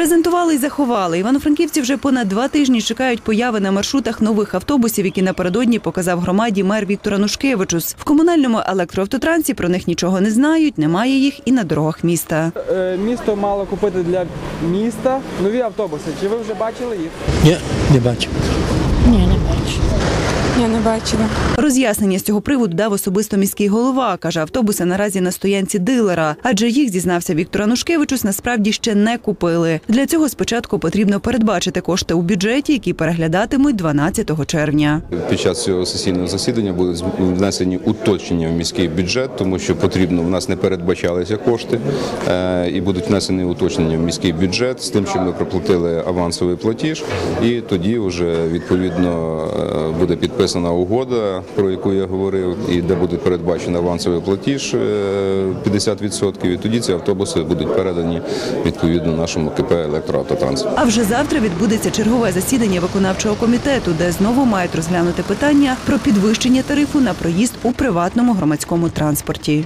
Презентували і заховали. Івано-франківці вже понад два тижні чекають появи на маршрутах нових автобусів, які напередодні показав громаді мер Віктор Анушкевичус. В комунальному електроавтотрансі про них нічого не знають, немає їх і на дорогах міста. Е, Місто мало купити для міста нові автобуси. Чи ви вже бачили їх? Ні, не бачу. Ні, не не бачила. Роз'яснення з цього приводу дав особисто міський голова. Каже, автобуси наразі на стоянці дилера, адже їх зізнався Віктор Анушкевичус. Насправді ще не купили. Для цього спочатку потрібно передбачити кошти у бюджеті, які переглядатимуть 12 червня. Під час цього сесійного засідання будуть внесені уточнення в міський бюджет, тому що потрібно в нас не передбачалися кошти, е, і будуть внесені уточнення в міський бюджет з тим, що ми проплатили авансовий платіж, і тоді вже відповідно е, буде підписана угода, про яку я говорив, і де буде передбачено авансовий платіж е, 50%, і тоді ці автобуси будуть передані відповідно нашому КП «Електроавтотранс». А вже завтра відбудеться чергове засідання виконавчого комітету, де знову мають розглянути питання про підвищення тарифу на проїзд у приватному громадському транспорті.